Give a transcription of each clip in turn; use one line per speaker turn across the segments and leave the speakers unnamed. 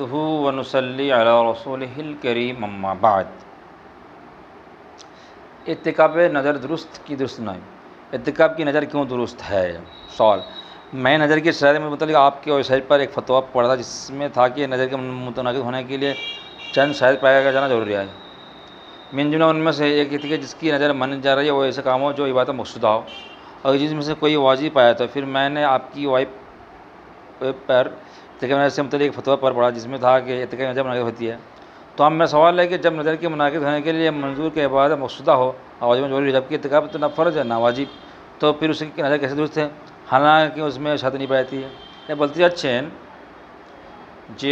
नहमदह वनसली रसूल करीम अम्माबाद इतकब नज़र दुरुस्त की दुरुस्त नहीं इतकब की नज़र क्यों दुरुस्त है सवाल मैं नज़र की शहर में मतलब आपके वेबसाइट पर एक फतवा पढ़ा था जिसमें था कि नज़र के मुतनद होने के लिए चंद शायद पाया जाना जरूरी है मिनजुना उनमें से एक थी कि जिसकी नज़र मन जा रही है वो ऐसे काम हो जो इबादत मकसूदा हो अगर जिसमें से कोई वाजी पाया तो फिर मैंने आपकी वाइफ वेब पर तकब नजर से मतलब एक फतवा पर पड़ा जिसमें था कि तकब नजर मुनद होती है तो हम मेरा सवाल है कि जब नज़र के मुनद होने के लिए मंजूर के बाद मकसूदा हो आवाज में जरूरी जबकि तकब तो ना फ़र्ज है ना वाजिब तो फिर उसकी नज़र कैसे दुरुस्त है हालांकि उसमें शादी नहीं पाती है या বলতে যাচ্ছেন যে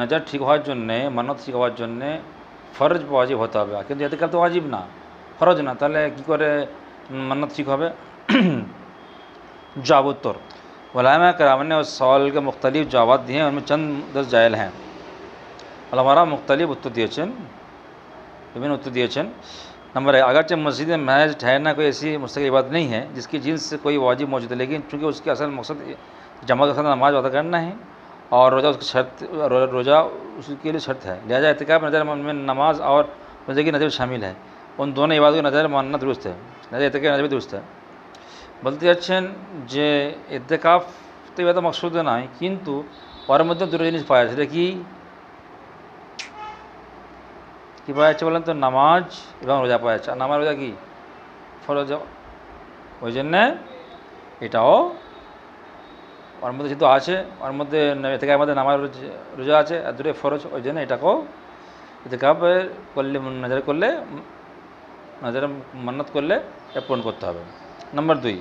নজর ঠিক হওয়ার জন্যে মানত ঠিক হওয়ার জন্যে ফরজ ওয়াজিব হতে হবে কিন্তু এতে কাপ তো ওয়াজিব না ফরজ না তাহলে কী করে মানত ঠিক হবে জবাব উত্তর वलामा कराम ने उस सवाल के मुख्तलिफ जवाब दिए हैं उनमें चंद दस जायल हैं अलमारा मुख्तलिफ उत्तर विभिन्न उत्तर दिए चन नंबर है अगरचे मस्जिद में महज ठहरना कोई ऐसी मुस्तक बात नहीं है जिसकी जिन्स से कोई वाजिब मौजूद है लेकिन चूँकि उसके असल मकसद जमा का नमाज अदा करना है और रोज़ा उसकी शर्त रोज़ा उसके लिए शर्त है लिहाजा एहतिकाब नजर में नमाज और रोज़े की नजर शामिल है उन दोनों इबादत को नजर मानना दुरुस्त है नजर एहतिकाब नजर दुरुस्त है বলতে যাচ্ছেন যে এতেকাফ তো এত মকসুদে নয় কিন্তু ওর মধ্যে দুটো জিনিস পাওয়া যাচ্ছে সেটা কি কী পাওয়া যাচ্ছে বলেন তো নামাজ এবং রোজা পাওয়া যাচ্ছে নামাজ রোজা কি ফরজ ওই জন্যে এটাও ওর মধ্যে যেহেতু আছে ওর মধ্যে থেকে আমাদের নামাজ রোজা আছে আর দূরে ফরজ ওই জন্য এটাকেও এতে কাপ করলে নজর করলে নজর মन्नत করলে ইফরন করতে হবে নাম্বার 2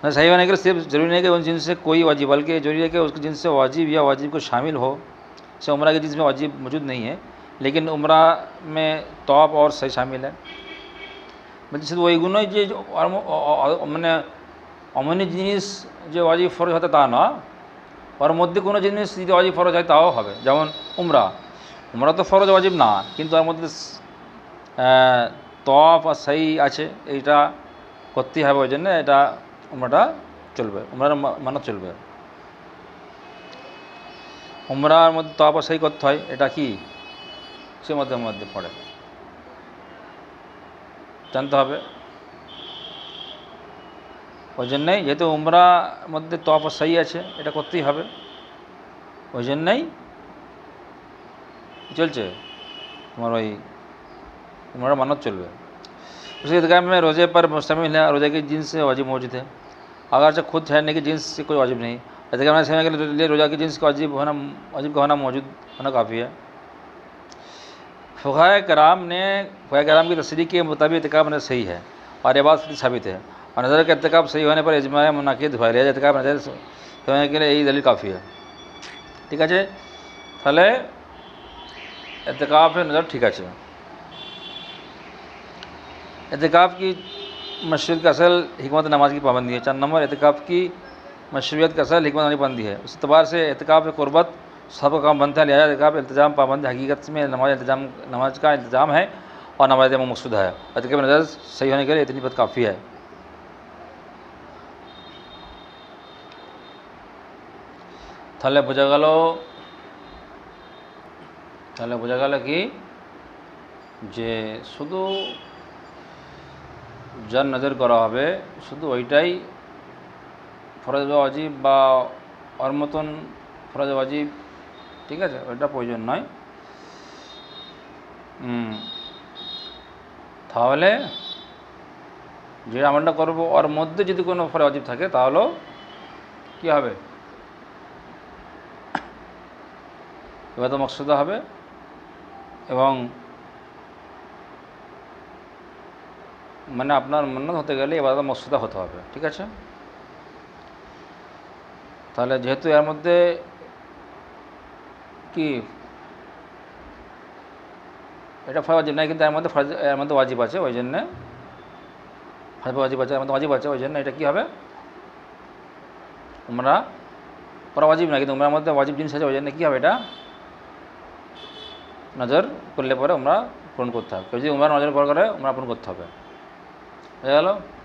মানে সাইবান এর সব জরুরি নাই যে কোন জিনিস সে কোই ওয়াজিবাল কে জরুরি কে osk জিনসে ওয়াজিব ইয়া ওয়াজিব কো শামিল হো সে উমরা কে জিনিস মে ওয়াজিব মজুদ نہیں ہے লেকিন উমরা মে তাওব অর সহি শামিল ہے মানে جسيت ওয়াই গুनोई যে অর মানে অমনি জিনিস যে ওয়াজিব ফরজ হতে তা না অর মধ্যে কোন জিনিস যে ওয়াজিব ফরজ হয় তা হবে যেমন উমরা উমরা তো ফরজ ওয়াজিব না কিন্তু অর মধ্যে তফ আর সেই আছে এইটা করতে হবে ওই জন্য এটা উমরাটা চলবে উমরার মানত চলবে উমরার মধ্যে তফ আর সেই করতে হয় এটা কি সে মধ্যে মধ্যে পড়ে জানতে হবে ওই জন্যই যেহেতু উমরা মধ্যে তপ সাই আছে এটা করতেই হবে ওই জন্যই চলছে তোমার ওই उम्र मनत चलवे उसी ईदगाह में रोज़े पर मुश्तमिल है रोज़े की जीन्स वाजिब मौजूद है अगरचे खुद ठहरने की जीन्स से कोई वाजिब नहीं ईदगाह में समय के लिए रोज़ा की जीन्स का वाजिब होना वाजिब का होना मौजूद होना काफ़ी है फ़ुहा कराम ने फ़ुहा कराम की तस्री के मुताबिक इतकाम सही है और यह बात साबित है और नज़र का इतकाब सही होने पर इजमा मुनद हुआ लिहाजा इतकाब नज़र समय के लिए यही दलील काफ़ी है ठीक है तेल इतकाब नज़र ठीक है एहतिकाफ़ की मशरूत का असल हमत नमाज की पाबंदी है चंद नंबर एहतिकाफ़ की मशरूत का असल हमत की पाबंदी है उस अतबार से एहतिकाफ़ में क़ुरबत काम बनता है लिहाजा एहतिकाफ़ इंतजाम पाबंदी हकीकत में नमाज इंतजाम नमाज का इंतजाम है और नमाज में मकसूद है एहतिकाफ़ नज़र सही होने के लिए इतनी बद काफ़ी है তাহলে বোঝা গেল তাহলে বোঝা গেল कि जे শুধু যার নজর করা হবে শুধু ওইটাই ফরজ বা অজীব বা ওর মতন ফরজ অজীব ঠিক আছে ওইটা প্রয়োজন নয় তাহলে যে আমলটা করব ওর মধ্যে যদি কোনো ফরে অজীব থাকে তাহলেও কী হবে এবার তো মকসুদা হবে এবং মানে আপনার মন্নত হতে গেলে এবার মসুদা হতে হবে ঠিক আছে তাহলে যেহেতু এর মধ্যে কি এটা ফরজ নাই কিন্তু এর মধ্যে ফরজ এর মধ্যে ওয়াজিব আছে ওই জন্যে ফরজ ওয়াজিব আছে এর মধ্যে ওয়াজিব আছে ওই জন্য এটা কী হবে উমরা পরা ওয়াজিব না কিন্তু উমরার মধ্যে ওয়াজিব জিনিস আছে ওই জন্য কী হবে এটা নজর করলে পরে উমরা পূরণ করতে হবে যদি উমরা নজর পর করে উমরা পূরণ করতে হবে हेलो